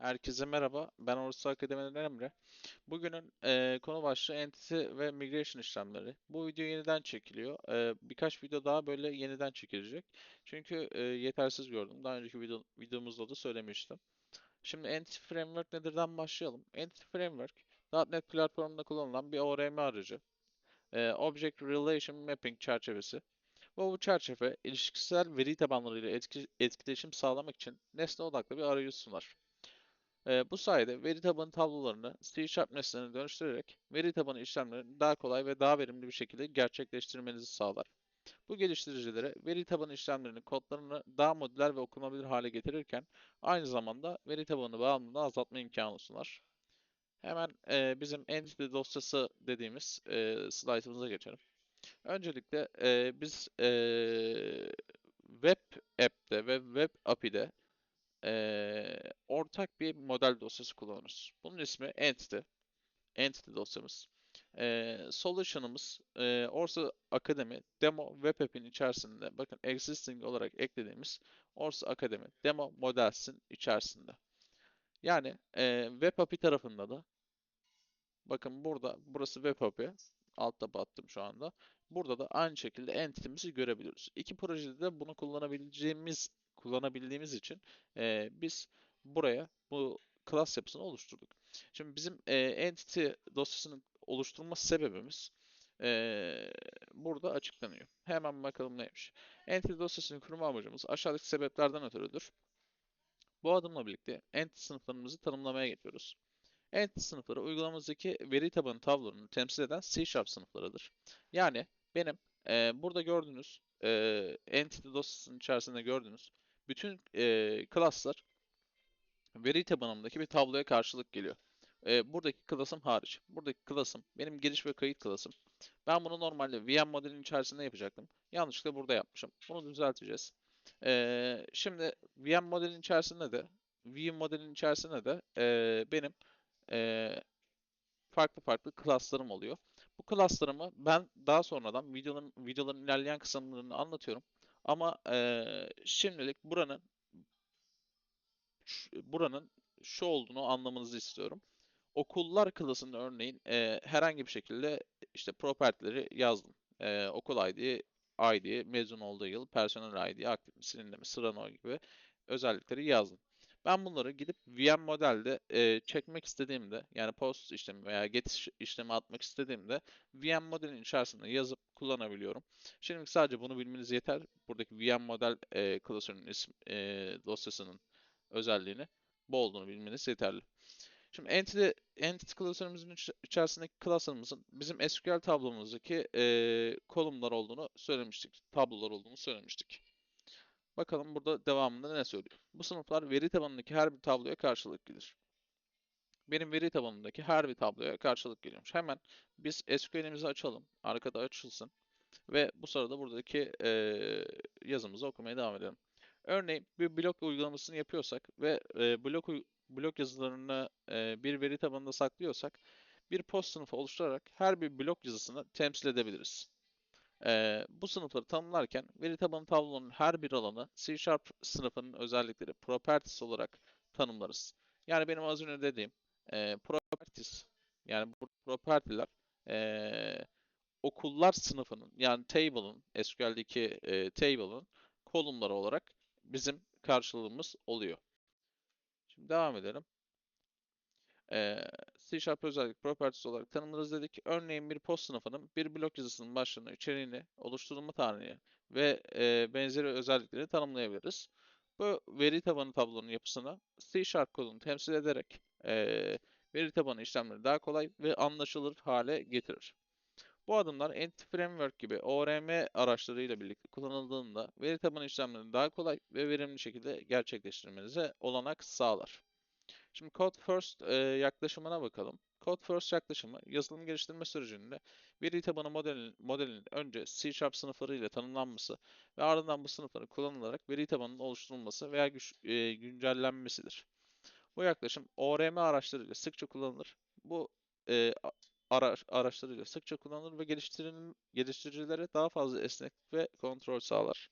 Herkese merhaba. Ben Orası Akademi'den Emre. Bugünün eee, konu başlığı Entity ve Migration işlemleri. Bu video yeniden çekiliyor. Eee, birkaç video daha böyle yeniden çekilecek. Çünkü eee, yetersiz gördüm. Daha önceki video, videomuzda da söylemiştim. Şimdi Entity Framework nedirden başlayalım. Entity Framework, .NET platformunda kullanılan bir ORM aracı. Eee, Object Relation Mapping çerçevesi. Ve bu çerçeve ilişkisel veri tabanlarıyla etki, etkileşim sağlamak için nesne odaklı bir arayüz sunar. Ee, bu sayede veri tabanı tablolarını C nesnelerine dönüştürerek veri tabanı işlemlerini daha kolay ve daha verimli bir şekilde gerçekleştirmenizi sağlar. Bu geliştiricilere veri tabanı işlemlerinin kodlarını daha modüler ve okunabilir hale getirirken aynı zamanda veri tabanı bağımlılığını azaltma imkanı sunar. Hemen e, bizim entity dosyası dediğimiz e, slaytımıza geçelim. Öncelikle e, biz e, web app'te ve web API'de eee, ortak bir model dosyası kullanırız. Bunun ismi Entity. Entity dosyamız. Eee solution'ımız eee Orsa Akademi Demo Web App'in içerisinde bakın existing olarak eklediğimiz Orsa Akademi Demo Models'in içerisinde. Yani eee Web API tarafında da bakın burada burası Web API. Altta battım şu anda. Burada da aynı şekilde entity'mizi görebiliyoruz. İki projede de bunu kullanabileceğimiz kullanabildiğimiz için eee, biz buraya bu class yapısını oluşturduk. Şimdi bizim eee, entity dosyasının oluşturma sebebimiz eee, burada açıklanıyor. Hemen bakalım neymiş. Entity dosyasını kurma amacımız aşağıdaki sebeplerden ötürüdür. Bu adımla birlikte entity sınıflarımızı tanımlamaya geçiyoruz. Entity sınıfları uygulamamızdaki veri tabanı tablolarını temsil eden C Sharp sınıflarıdır. Yani benim eee, burada gördüğünüz eee entity dosyasının içerisinde gördüğünüz bütün eee class'lar veri tabanımdaki bir tabloya karşılık geliyor. Eee, buradaki class'ım hariç. Buradaki class'ım benim giriş ve kayıt class'ım. Ben bunu normalde VM modelin içerisinde yapacaktım. Yanlışlıkla burada yapmışım. Bunu düzelteceğiz. Eee, şimdi VM modelin içerisinde de VM modelin içerisinde de eee, benim eee, farklı farklı class'larım oluyor. Bu class'larımı ben daha sonradan videoların videoların ilerleyen kısımlarını anlatıyorum. Ama eee, şimdilik buranın buranın şu olduğunu anlamanızı istiyorum. Okullar klasında örneğin eee, herhangi bir şekilde işte property'leri yazdım. Eee, okul ID, ID, mezun olduğu yıl, personel ID, aktif mi, silindir mi, sırano gibi özellikleri yazdım. Ben bunları gidip VM modelde eee, çekmek istediğimde yani post işlemi veya get iş- işlemi atmak istediğimde VM modelin içerisinde yazıp kullanabiliyorum. Şimdilik sadece bunu bilmeniz yeter. Buradaki VM model eee klasörünün ismi, eee, dosyasının özelliğini bu olduğunu bilmeniz yeterli. Şimdi entity, entity klasörümüzün iç- içerisindeki klasörümüzün bizim SQL tablomuzdaki eee kolumlar olduğunu söylemiştik. Tablolar olduğunu söylemiştik. Bakalım burada devamında ne söylüyor? Bu sınıflar veri tabanındaki her bir tabloya karşılık gelir. Benim veri tabanındaki her bir tabloya karşılık geliyormuş. Hemen biz SQL'imizi açalım. Arkada açılsın. Ve bu sırada buradaki eee, yazımızı okumaya devam edelim. Örneğin bir blok uygulamasını yapıyorsak ve e, blok blok yazılarını e, bir veri tabanında saklıyorsak bir post sınıfı oluşturarak her bir blok yazısını temsil edebiliriz. E, bu sınıfları tanımlarken veri tabanı tablonun her bir alanı C Sharp sınıfının özellikleri properties olarak tanımlarız. Yani benim az önce dediğim e, properties yani bu property'ler e, okullar sınıfının yani table'ın SQL'deki e, table'ın kolumları olarak bizim karşılığımız oluyor. Şimdi devam edelim. Ee, C Sharp özellik properties olarak tanımlarız dedik. Örneğin bir post sınıfının bir blok yazısının başlığını, içeriğini, oluşturulma tarihini ve e, benzeri özellikleri tanımlayabiliriz. Bu veri tabanı tablonun yapısını C Sharp kodunu temsil ederek e, veri tabanı işlemleri daha kolay ve anlaşılır hale getirir. Bu adımlar Entity Framework gibi ORM araçlarıyla birlikte kullanıldığında veri tabanı işlemlerini daha kolay ve verimli şekilde gerçekleştirmenize olanak sağlar. Şimdi Code First e, yaklaşımına bakalım. Code First yaklaşımı yazılım geliştirme sürecinde veri tabanı modelinin, modelinin önce C Sharp sınıfları ile tanımlanması ve ardından bu sınıfların kullanılarak veri tabanının oluşturulması veya güç, e, güncellenmesidir. Bu yaklaşım ORM araçlarıyla sıkça kullanılır. Bu e, araç, araçlarıyla sıkça kullanılır ve geliştiricilere daha fazla esneklik ve kontrol sağlar.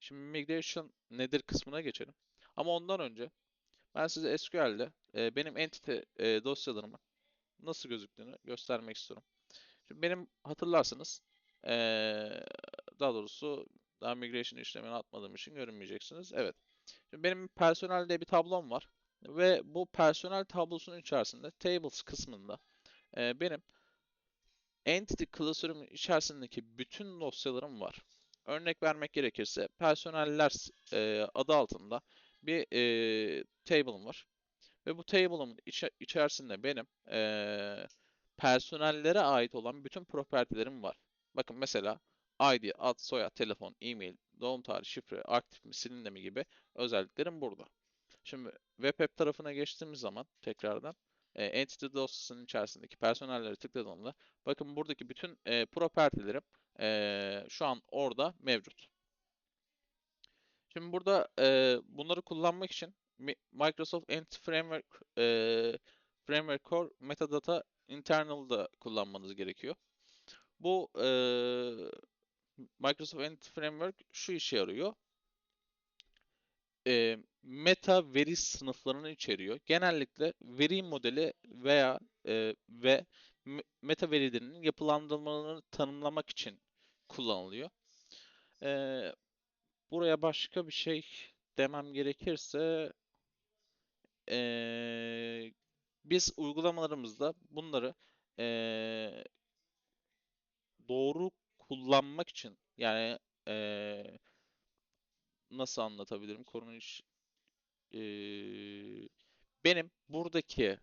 Şimdi migration nedir kısmına geçelim. Ama ondan önce Ben size SQL'de e, benim entity e, dosyalarımın nasıl gözüktüğünü göstermek istiyorum. Şimdi benim hatırlarsanız e, daha doğrusu daha migration işlemini atmadığım için görünmeyeceksiniz. Evet. Şimdi benim personel diye bir tablom var. Ve bu personel tablosunun içerisinde tables kısmında e, benim entity klasörümün içerisindeki bütün dosyalarım var. Örnek vermek gerekirse personeller e, adı altında bir e, table'ım var. Ve bu table'ımın içe- içerisinde benim e, personellere ait olan bütün property'lerim var. Bakın mesela ID, ad, soyad, telefon, e-mail, doğum tarihi, şifre, aktif mi, silindi mi gibi özelliklerim burada. Şimdi web app tarafına geçtiğimiz zaman tekrardan e, entity dosyasının içerisindeki personelleri tıkladığımda bakın buradaki bütün e, property'lerim e, şu an orada mevcut. Şimdi burada e, bunları kullanmak için Mi- Microsoft Entity Framework e, Framework Core Metadata Internal'da kullanmanız gerekiyor. Bu e, Microsoft Entity Framework şu işe yarıyor. E, meta veri sınıflarını içeriyor. Genellikle veri modeli veya e, ve me- meta verilerinin yapılandırmalarını tanımlamak için kullanılıyor. E, buraya başka bir şey demem gerekirse e, biz uygulamalarımızda bunları e, doğru kullanmak için yani e, nasıl anlatabilirim konu iş e, benim buradaki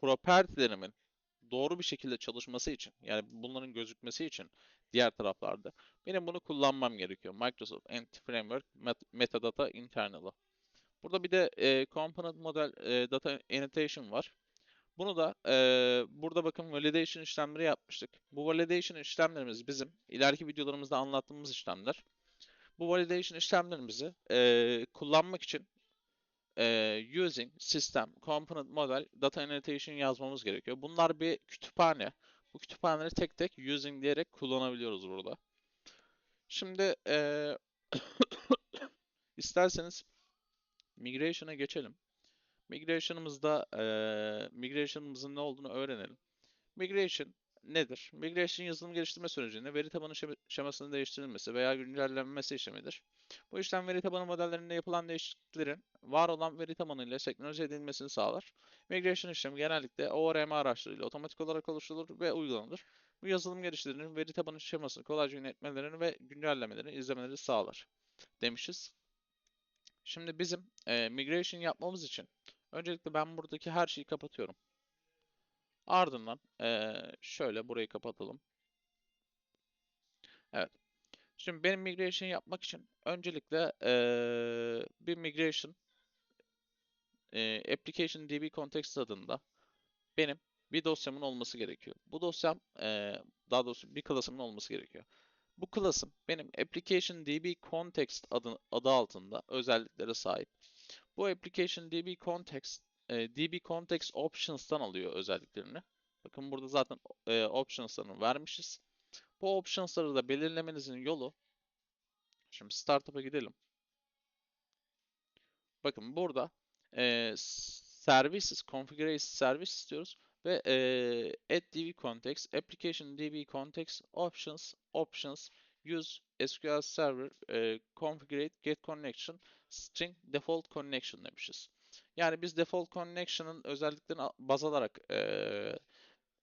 propertylerimin doğru bir şekilde çalışması için yani bunların gözükmesi için diğer taraflarda benim bunu kullanmam gerekiyor. Microsoft Entity Framework Met- Metadata Internal'ı. Burada bir de e, Component Model e, Data Annotation var. Bunu da e, burada bakın validation işlemleri yapmıştık. Bu validation işlemlerimiz bizim ileriki videolarımızda anlattığımız işlemler. Bu validation işlemlerimizi e, kullanmak için e, using system component model data annotation yazmamız gerekiyor. Bunlar bir kütüphane. Bu kütüphaneleri tek tek using diyerek kullanabiliyoruz burada. Şimdi e, isterseniz migration'a geçelim. Migration'ımızda eee migration'ımızın ne olduğunu öğrenelim. Migration nedir? Migration yazılım geliştirme sürecinde veri tabanı şema- şemasının değiştirilmesi veya güncellenmesi işlemidir. Bu işlem veri tabanı modellerinde yapılan değişikliklerin var olan veri tabanı ile senkronize edilmesini sağlar. Migration işlemi genellikle ORM araçlarıyla otomatik olarak oluşturulur ve uygulanır. Bu yazılım geliştiricilerin veri tabanı şemasını kolayca yönetmelerini ve güncellemelerini izlemeleri sağlar demişiz. Şimdi bizim eee, migration yapmamız için öncelikle ben buradaki her şeyi kapatıyorum. Ardından eee, şöyle burayı kapatalım. Evet. Şimdi benim migration yapmak için öncelikle eee, bir migration eee, application db context adında benim bir dosyamın olması gerekiyor. Bu dosyam eee, daha doğrusu bir class'ımın olması gerekiyor. Bu class'ım benim application db context adı, adı altında özelliklere sahip. Bu application db context e, db context options'tan alıyor özelliklerini. Bakın burada zaten e, options'larını vermişiz. Bu options'ları da belirlemenizin yolu şimdi startup'a gidelim. Bakın burada e, services configure service istiyoruz ve e, add db context application db context options options use SQL server e, configure get connection string default connection demişiz. Yani biz default connection'ın özelliklerini baz alarak e,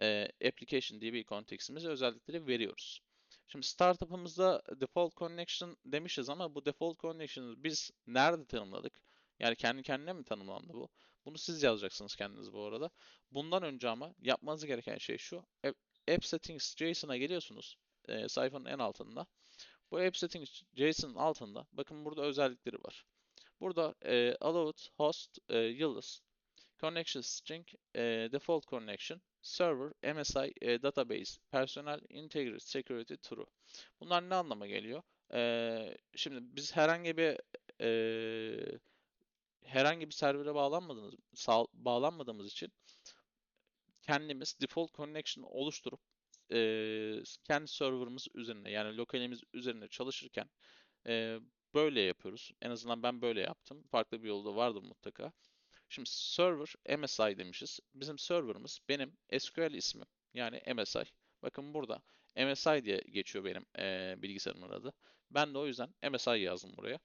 e, application db context'imize özellikleri veriyoruz. Şimdi startup'ımızda default connection demişiz ama bu default connection'ı biz nerede tanımladık? Yani kendi kendine mi tanımlandı bu? Bunu siz yazacaksınız kendiniz bu arada. Bundan önce ama yapmanız gereken şey şu. App settings JSON'a geliyorsunuz. E, sayfanın en altında. Bu app settings JSON'ın altında bakın burada özellikleri var. Burada e, allowed host e, yıldız connection string e, default connection server MSI e, database personel integrity security true. Bunlar ne anlama geliyor? E, şimdi biz herhangi bir e, herhangi bir servere bağlanmadığımız sağ, bağlanmadığımız için kendimiz default connection oluşturup e, kendi serverımız üzerine yani lokalimiz üzerine çalışırken e, böyle yapıyoruz. En azından ben böyle yaptım. Farklı bir yolda vardır mutlaka. Şimdi server MSI demişiz. Bizim serverımız benim SQL ismim. Yani MSI. Bakın burada MSI diye geçiyor benim eee, bilgisayarımın adı. Ben de o yüzden MSI yazdım buraya.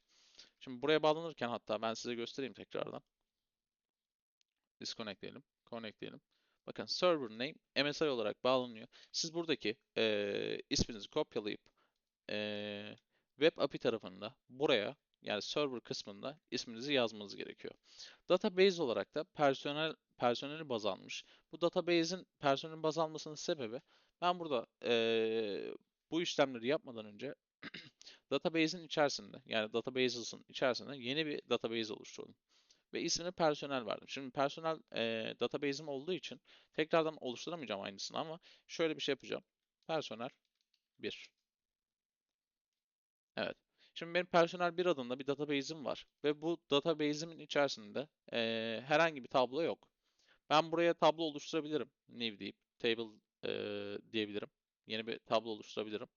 Şimdi buraya bağlanırken hatta ben size göstereyim tekrardan. Disconnect diyelim. Connect diyelim. Bakın server name MSI olarak bağlanıyor. Siz buradaki eee, isminizi kopyalayıp eee, web API tarafında buraya yani server kısmında isminizi yazmanız gerekiyor. Database olarak da personel personeli baz almış. Bu database'in personelin baz almasının sebebi ben burada eee, bu işlemleri yapmadan önce database'in içerisinde yani databases'ın içerisinde yeni bir database oluşturdum. Ve ismini personel verdim. Şimdi personel eee database'im olduğu için tekrardan oluşturamayacağım aynısını ama şöyle bir şey yapacağım. Personel 1. Evet. Şimdi benim personel 1 adında bir database'im var. Ve bu database'imin içerisinde eee, herhangi bir tablo yok. Ben buraya tablo oluşturabilirim. New deyip table eee, diyebilirim. Yeni bir tablo oluşturabilirim.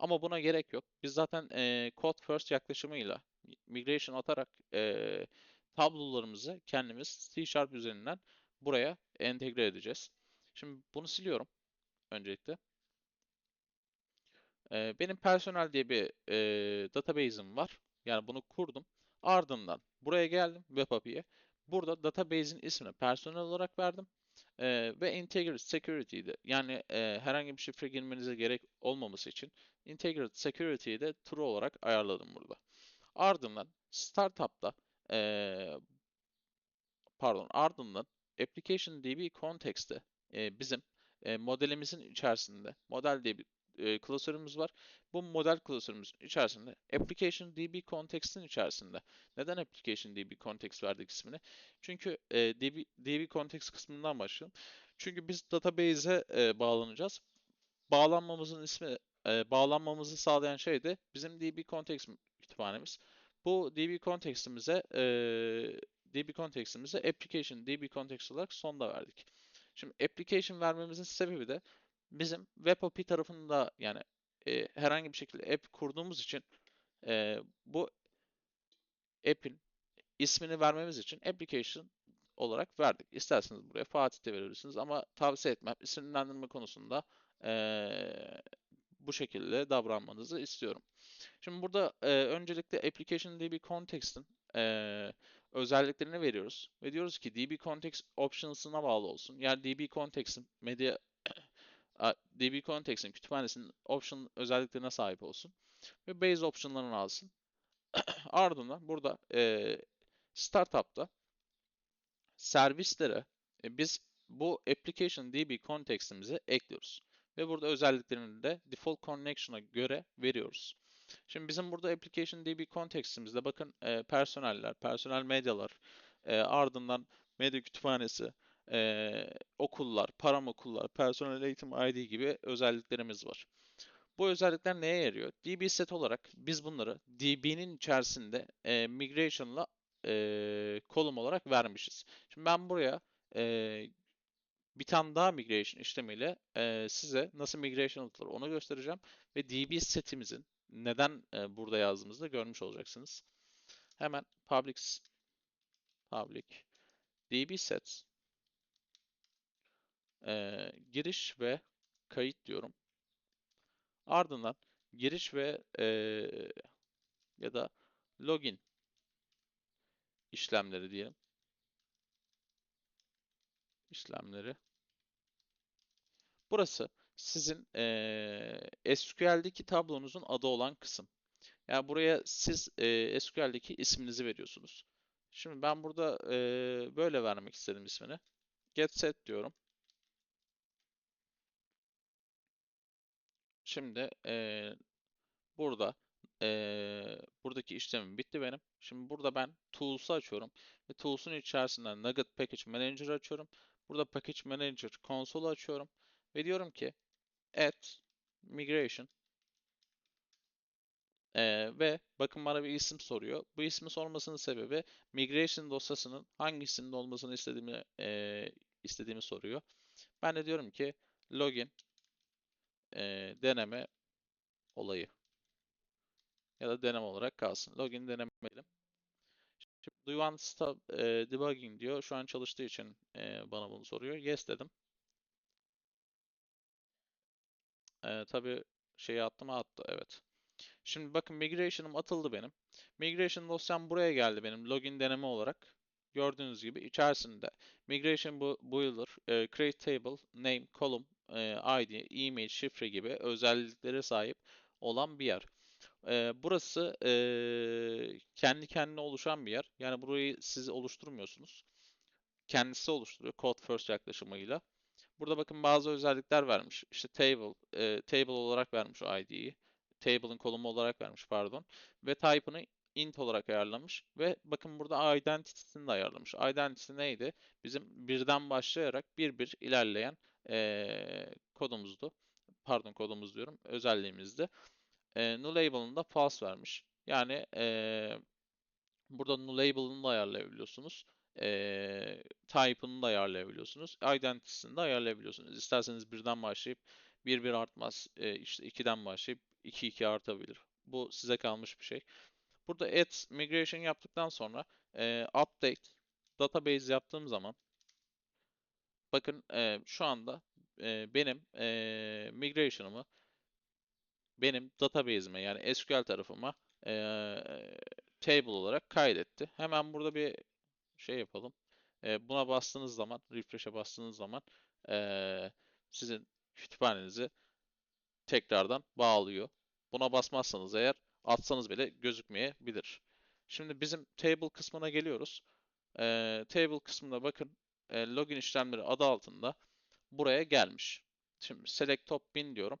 Ama buna gerek yok. Biz zaten eee, code first yaklaşımıyla migration atarak eee, tablolarımızı kendimiz C Sharp üzerinden buraya entegre edeceğiz. Şimdi bunu siliyorum öncelikle. Ee, benim personel diye bir e, database'im var. Yani bunu kurdum. Ardından buraya geldim web API'ye. Burada database'in ismini personel olarak verdim. Ee, ve integrated security'de yani e, herhangi bir şifre girmenize gerek olmaması için integrated security'yi de true olarak ayarladım burada. Ardından startup'ta e, pardon ardından application db context'te e, bizim e, modelimizin içerisinde model diye bir e, klasörümüz var. Bu model klasörümüzün içerisinde application db context'in içerisinde. Neden application db context verdik ismini? Çünkü e, db, db context kısmından başlayalım. Çünkü biz database'e e, bağlanacağız. Bağlanmamızın ismi e, bağlanmamızı sağlayan şey de bizim db context kütüphanemiz. Bu db context'imize e, db context'imize application db context olarak sonda verdik. Şimdi application vermemizin sebebi de bizim web tarafında yani e, herhangi bir şekilde app kurduğumuz için e, bu app'in ismini vermemiz için application olarak verdik. İsterseniz buraya Fatih de verebilirsiniz ama tavsiye etmem. İsimlendirme konusunda e, bu şekilde davranmanızı istiyorum. Şimdi burada e, öncelikle application db context'in e, özelliklerini veriyoruz ve diyoruz ki db context options'ına bağlı olsun. Yani db context'in media db context'in kütüphanesinin option özelliklerine sahip olsun ve base option'larını alsın. Ardından burada e, startup'ta servislere e, biz bu application db context'imizi ekliyoruz. Ve burada özelliklerini de default connection'a göre veriyoruz. Şimdi bizim burada application db context'imizde bakın e, personeller, personel medyalar, e, ardından medya kütüphanesi, e, okullar, param okullar, personel eğitim ID gibi özelliklerimiz var. Bu özellikler neye yarıyor? DB set olarak biz bunları DB'nin içerisinde e, migration'la e, kolum olarak vermişiz. Şimdi ben buraya e, bir tane daha migration işlemiyle e, size nasıl migration atılır onu göstereceğim. Ve DB setimizin neden e, burada yazdığımızı da görmüş olacaksınız. Hemen public public db sets e, giriş ve kayıt diyorum. Ardından giriş ve e, ya da login işlemleri diyelim. İşlemleri. Burası sizin e, SQL'deki tablonuzun adı olan kısım. Yani buraya siz e, SQL'deki isminizi veriyorsunuz. Şimdi ben burada e, böyle vermek istedim ismini. Get set diyorum. Şimdi e, burada e, buradaki işlemim bitti benim. Şimdi burada ben Tools'u açıyorum. Ve Tools'un içerisinden Nugget Package Manager açıyorum. Burada Package Manager konsolü açıyorum. Ve diyorum ki add migration ee, ve bakın bana bir isim soruyor. Bu ismi sormasının sebebi migration dosyasının hangisinde olmasını istediğimi e, istediğimi soruyor. Ben de diyorum ki login e, deneme olayı. ya da deneme olarak kalsın. Login deneme diyelim. Şimdi do you want stop e, debugging diyor. Şu an çalıştığı için e, bana bunu soruyor. Yes dedim. E, tabii şeyi attı mı attı. Evet. Şimdi bakın migration'ım atıldı benim. Migration dosyam buraya geldi benim login deneme olarak. Gördüğünüz gibi içerisinde migration bu- builder, create table, name, column, e, ID, email, şifre gibi özelliklere sahip olan bir yer. E, burası e, kendi kendine oluşan bir yer. Yani burayı siz oluşturmuyorsunuz. Kendisi oluşturuyor code first yaklaşımıyla. Burada bakın bazı özellikler vermiş. İşte table, e, table olarak vermiş o ID'yi. Table'ın kolumu olarak vermiş pardon. Ve type'ını int olarak ayarlamış. Ve bakın burada identity'sini de ayarlamış. Identity neydi? Bizim birden başlayarak bir bir ilerleyen e, kodumuzdu. Pardon kodumuz diyorum. Özelliğimizdi. E, label'ını da false vermiş. Yani e, burada label'ını da ayarlayabiliyorsunuz. E, type'ını da ayarlayabiliyorsunuz. Identity'sini de ayarlayabiliyorsunuz. İsterseniz birden başlayıp 1 1 artmaz. E, işte 2'den başlayıp 2 2 artabilir. Bu size kalmış bir şey. Burada add migration yaptıktan sonra e, update database yaptığım zaman bakın e, şu anda e, benim e, migration'ımı benim database'ime yani SQL tarafıma e, table olarak kaydetti. Hemen burada bir şey yapalım. E, buna bastığınız zaman, refresh'e bastığınız zaman e, sizin kütüphanenizi tekrardan bağlıyor. Buna basmazsanız eğer atsanız bile gözükmeyebilir. Şimdi bizim table kısmına geliyoruz. E, table kısmında bakın e, login işlemleri adı altında buraya gelmiş. Şimdi select top bin diyorum.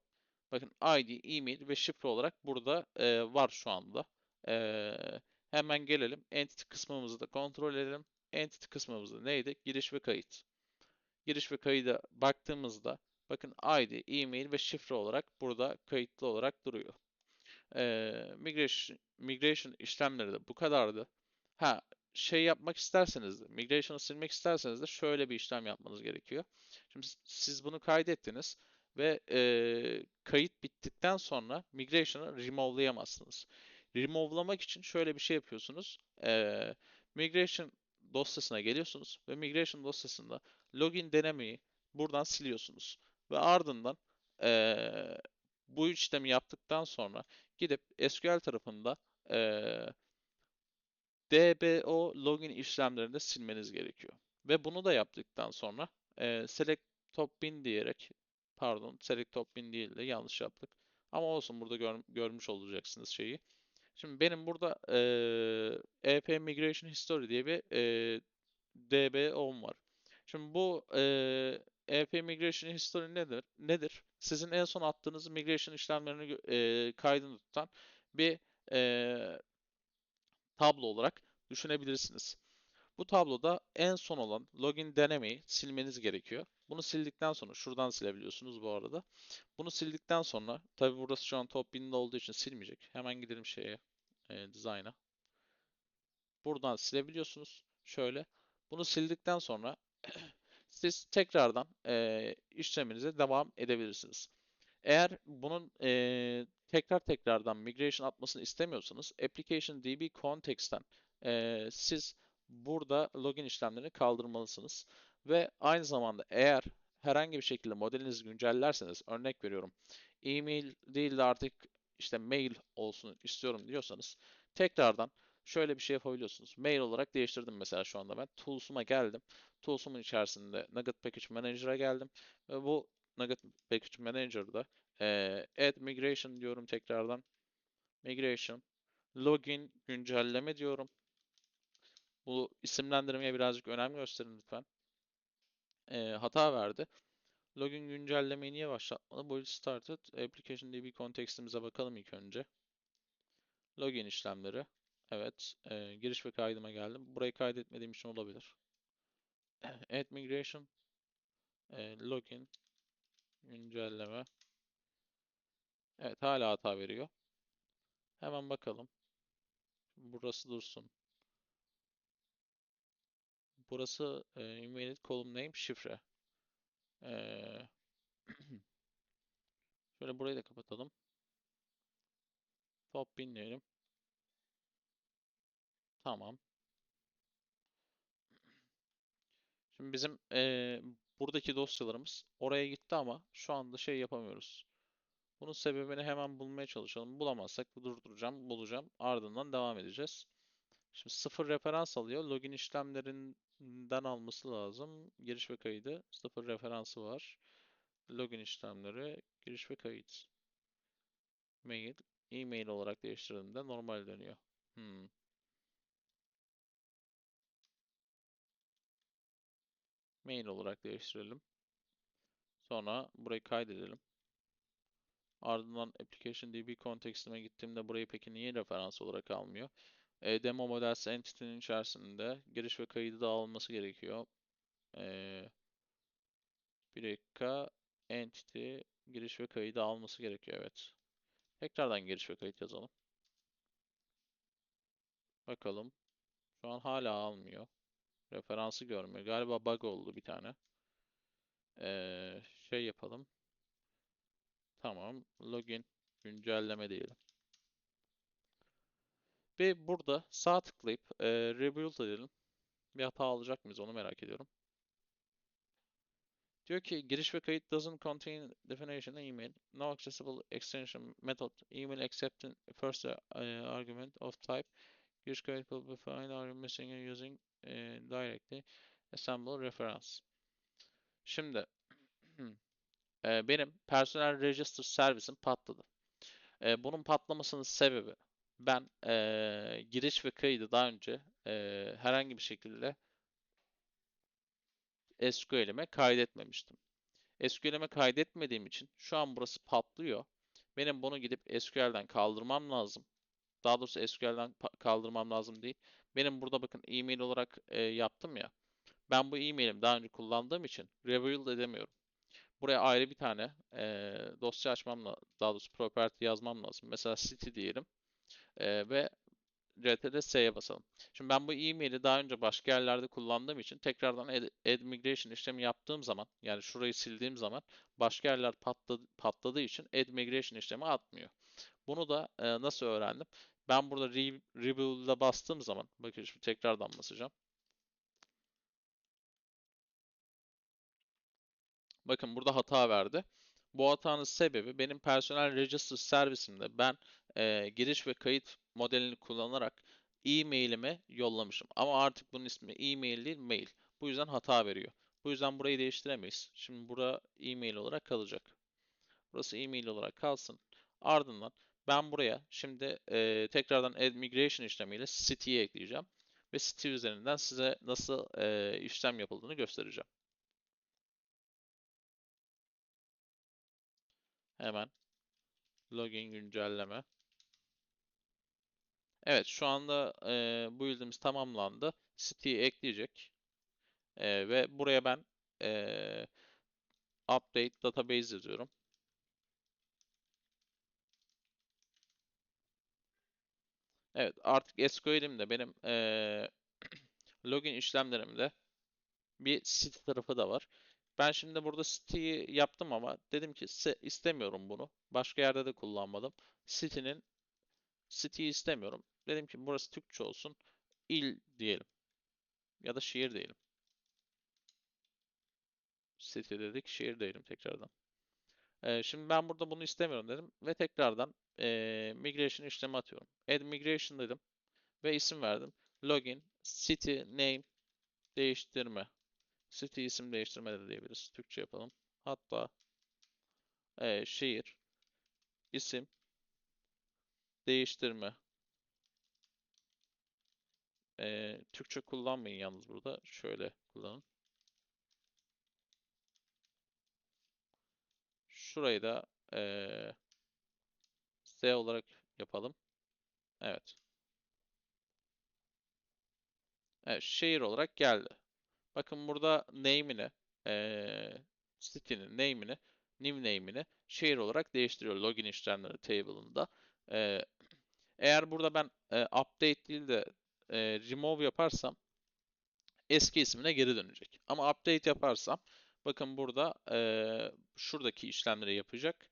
Bakın ID, email ve şifre olarak burada e, var şu anda. E, hemen gelelim. Entity kısmımızı da kontrol edelim. Entity kısmımızda neydi? Giriş ve kayıt. Giriş ve kayıda baktığımızda bakın ID, email ve şifre olarak burada kayıtlı olarak duruyor. E, migration, migration işlemleri de bu kadardı. Ha şey yapmak isterseniz migration'ı silmek isterseniz de şöyle bir işlem yapmanız gerekiyor. Şimdi siz bunu kaydettiniz ve e, kayıt bittikten sonra migration'ı remove'layamazsınız. Remove'lamak için şöyle bir şey yapıyorsunuz. E, migration dosyasına geliyorsunuz ve migration dosyasında login denemeyi buradan siliyorsunuz. Ve ardından e, bu işlemi yaptıktan sonra gidip SQL tarafında e, DBO login işlemlerini silmeniz gerekiyor. Ve bunu da yaptıktan sonra e, select top bin diyerek pardon select top bin değil de yanlış yaptık. Ama olsun burada gör, görmüş olacaksınız şeyi. Şimdi benim burada e, EP Migration History diye bir e, DBO'm var. Şimdi bu e, EP Migration History nedir? Nedir? Sizin en son attığınız migration işlemlerini e, kaydını tutan bir e, tablo olarak düşünebilirsiniz. Bu tabloda en son olan login denemeyi silmeniz gerekiyor. Bunu sildikten sonra şuradan silebiliyorsunuz bu arada. Bunu sildikten sonra tabi burası şu an top 1000'de olduğu için silmeyecek. Hemen gidelim şeye e, design'a. Buradan silebiliyorsunuz. Şöyle. Bunu sildikten sonra siz tekrardan e, işleminize devam edebilirsiniz. Eğer bunun e, tekrar tekrardan migration atmasını istemiyorsanız application db context'ten e, siz burada login işlemlerini kaldırmalısınız. Ve aynı zamanda eğer herhangi bir şekilde modelinizi güncellerseniz örnek veriyorum e-mail değil de artık işte mail olsun istiyorum diyorsanız tekrardan şöyle bir şey yapabiliyorsunuz. Mail olarak değiştirdim mesela şu anda ben. Tools'uma geldim. Tools'umun içerisinde Nugget Package Manager'a geldim. Ve bu Nugget Package Manager'da e, Add Migration diyorum tekrardan. Migration. Login güncelleme diyorum. Bu isimlendirmeye birazcık önem gösterin lütfen. E, hata verdi. Login güncellemeyi niye başlatmadı? Bu started. Application DB kontekstimize bakalım ilk önce. Login işlemleri. Evet. E, giriş ve kaydıma geldim. Burayı kaydetmediğim için olabilir. Add migration. E, login. Güncelleme. Evet hala hata veriyor. Hemen bakalım. Burası dursun. Burası e, email column name şifre. E, şöyle burayı da kapatalım. Top bin. Tamam. Şimdi bizim eee, buradaki dosyalarımız oraya gitti ama şu anda şey yapamıyoruz. Bunun sebebini hemen bulmaya çalışalım. Bulamazsak durduracağım, bulacağım. Ardından devam edeceğiz. Şimdi sıfır referans alıyor. Login işlemlerinden alması lazım. Giriş ve kaydı. Sıfır referansı var. Login işlemleri, giriş ve kayıt. Mail, e-mail olarak değiştirdiğimde normal dönüyor. Hmm. Mail olarak değiştirelim. Sonra burayı kaydedelim. Ardından application db kontekstime gittiğimde burayı peki niye referans olarak almıyor? E, demo models entity'nin içerisinde giriş ve kaydı da alınması gerekiyor. E, bir dakika entity giriş ve kaydı alması gerekiyor evet. Tekrardan giriş ve kayıt yazalım. Bakalım. Şu an hala almıyor. Referansı görmüyor. Galiba bug oldu bir tane. Ee, şey yapalım. Tamam. Login güncelleme diyelim. Ve burada sağ tıklayıp e, rebuild edelim. Bir hata alacak mıyız onu merak ediyorum. Diyor ki giriş ve kayıt doesn't contain definition email. No accessible extension method. Email accepting first uh, argument of type. Giriş kayıt will be found are missing using uh, directly assemble reference. Şimdi e, benim personel register servisim patladı. E, bunun patlamasının sebebi ben e, giriş ve kaydı daha önce e, herhangi bir şekilde SQL'ime kaydetmemiştim. SQL'ime kaydetmediğim için şu an burası patlıyor. Benim bunu gidip SQL'den kaldırmam lazım. Daha doğrusu SQL'den kaldırmam lazım değil. Benim burada bakın e-mail olarak e, yaptım ya. Ben bu e-mailimi daha önce kullandığım için rebuild edemiyorum. Buraya ayrı bir tane e, dosya açmam lazım. Daha doğrusu property yazmam lazım. Mesela city diyelim. E, ve CTRL S'ye basalım. Şimdi ben bu e-maili daha önce başka yerlerde kullandığım için tekrardan add, işlemi yaptığım zaman yani şurayı sildiğim zaman başka yerler patladı, patladığı için add işlemi atmıyor. Bunu da e, nasıl öğrendim? Ben burada re, rebuild'a bastığım zaman bakın şimdi tekrardan basacağım. Bakın burada hata verdi. Bu hatanın sebebi benim personel register servisimde ben e, giriş ve kayıt modelini kullanarak e-mailime yollamışım. Ama artık bunun ismi e-mail değil mail. Bu yüzden hata veriyor. Bu yüzden burayı değiştiremeyiz. Şimdi bura e-mail olarak kalacak. Burası e-mail olarak kalsın. Ardından ben buraya şimdi e, tekrardan add migration işlemiyle city'yi ekleyeceğim. Ve city üzerinden size nasıl e, işlem yapıldığını göstereceğim. Hemen login güncelleme. Evet şu anda e, bu build'imiz tamamlandı. City'yi ekleyecek. E, ve buraya ben e, update database yazıyorum. Evet artık SQL'imde benim e, login işlemlerimde bir city tarafı da var. Ben şimdi burada city'yi yaptım ama dedim ki istemiyorum bunu. Başka yerde de kullanmadım. City'nin city'yi istemiyorum. Dedim ki burası Türkçe olsun. İl diyelim. Ya da şehir diyelim. City dedik, şehir diyelim tekrardan. Ee, şimdi ben burada bunu istemiyorum dedim ve tekrardan e, migration işlemi atıyorum. Add migration dedim ve isim verdim. Login, city, name, değiştirme. City isim değiştirme de diyebiliriz. Türkçe yapalım. Hatta e, şehir, isim, değiştirme. E, Türkçe kullanmayın yalnız burada. Şöyle kullanın. Şurayı da e, Z olarak yapalım. Evet. Evet, şehir olarak geldi. Bakın burada name'ini, e, city'nin name'ini, new name'ini şehir olarak değiştiriyor login işlemleri table'ında. E, eğer burada ben e, update değil de e, remove yaparsam eski ismine geri dönecek. Ama update yaparsam bakın burada e, şuradaki işlemleri yapacak.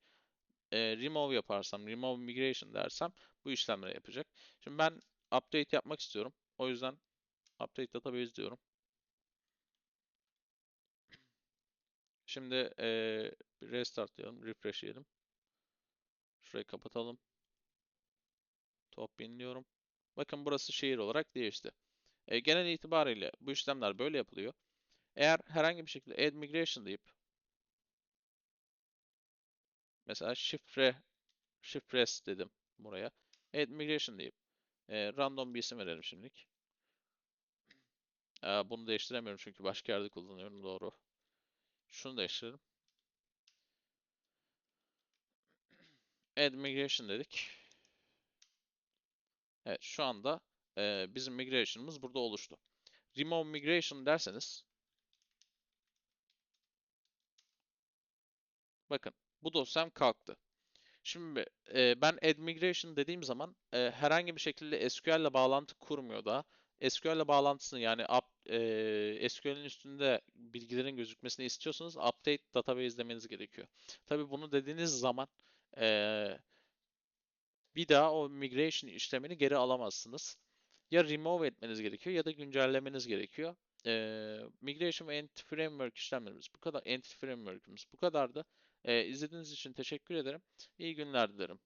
E, remove yaparsam, remove migration dersem bu işlemleri yapacak. Şimdi ben update yapmak istiyorum. O yüzden update database diyorum. Şimdi eee restart diyelim, refresh diyelim. Şurayı kapatalım. Top binliyorum. Bakın burası şehir olarak değişti. E, genel itibariyle bu işlemler böyle yapılıyor. Eğer herhangi bir şekilde add migration deyip mesela şifre şifres dedim buraya. Add migration deyip e, random bir isim verelim şimdilik. E, bunu değiştiremiyorum çünkü başka yerde kullanıyorum doğru. Şunu değiştirelim. Add migration dedik. Evet şu anda e, bizim migration'ımız burada oluştu. Remove migration derseniz bakın bu dosyam kalktı. Şimdi e, ben add migration dediğim zaman e, herhangi bir şekilde SQL ile bağlantı kurmuyor da SQL ile bağlantısını yani up, e, SQL'in üstünde bilgilerin gözükmesini istiyorsanız update database demeniz gerekiyor. Tabi bunu dediğiniz zaman e, bir daha o migration işlemini geri alamazsınız. Ya remove etmeniz gerekiyor ya da güncellemeniz gerekiyor. Ee, migration ve Entity Framework işlemlerimiz bu kadar. Entity Framework'ümüz bu kadardı. Ee, izlediğiniz için teşekkür ederim. İyi günler dilerim.